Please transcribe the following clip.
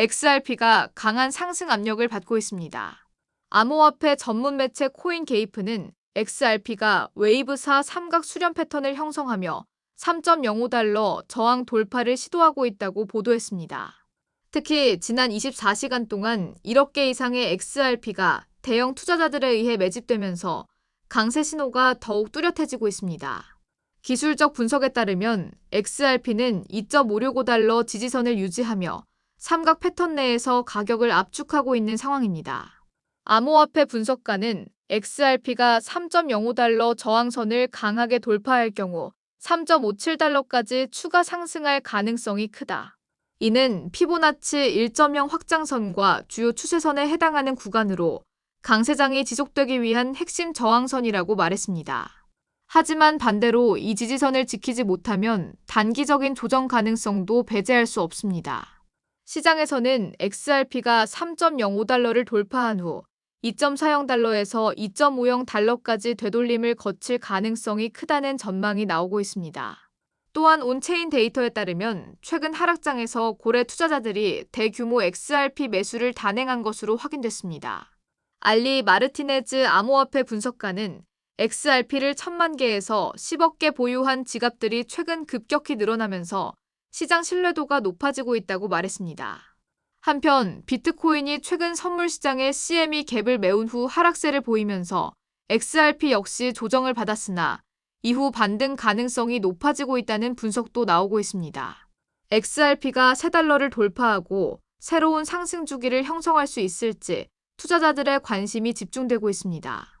XRP가 강한 상승 압력을 받고 있습니다. 암호화폐 전문 매체 코인 게이프는 XRP가 웨이브사 삼각 수렴 패턴을 형성하며 3.05달러 저항 돌파를 시도하고 있다고 보도했습니다. 특히 지난 24시간 동안 1억 개 이상의 XRP가 대형 투자자들에 의해 매집되면서 강세 신호가 더욱 뚜렷해지고 있습니다. 기술적 분석에 따르면 XRP는 2.565달러 지지선을 유지하며 삼각 패턴 내에서 가격을 압축하고 있는 상황입니다. 암호화폐 분석가는 XRP가 3.05달러 저항선을 강하게 돌파할 경우 3.57달러까지 추가 상승할 가능성이 크다. 이는 피보나치 1.0 확장선과 주요 추세선에 해당하는 구간으로 강세장이 지속되기 위한 핵심 저항선이라고 말했습니다. 하지만 반대로 이 지지선을 지키지 못하면 단기적인 조정 가능성도 배제할 수 없습니다. 시장에서는 XRP가 3.05달러를 돌파한 후 2.40달러에서 2.50달러까지 되돌림을 거칠 가능성이 크다는 전망이 나오고 있습니다. 또한 온체인 데이터에 따르면 최근 하락장에서 고래 투자자들이 대규모 XRP 매수를 단행한 것으로 확인됐습니다. 알리 마르티네즈 암호화폐 분석가는 XRP를 천만 개에서 10억 개 보유한 지갑들이 최근 급격히 늘어나면서 시장 신뢰도가 높아지고 있다고 말했습니다. 한편 비트코인이 최근 선물 시장의 CME 갭을 메운 후 하락세를 보이면서 XRP 역시 조정을 받았으나 이후 반등 가능성이 높아지고 있다는 분석도 나오고 있습니다. XRP가 3달러를 돌파하고 새로운 상승 주기를 형성할 수 있을지 투자자들의 관심이 집중되고 있습니다.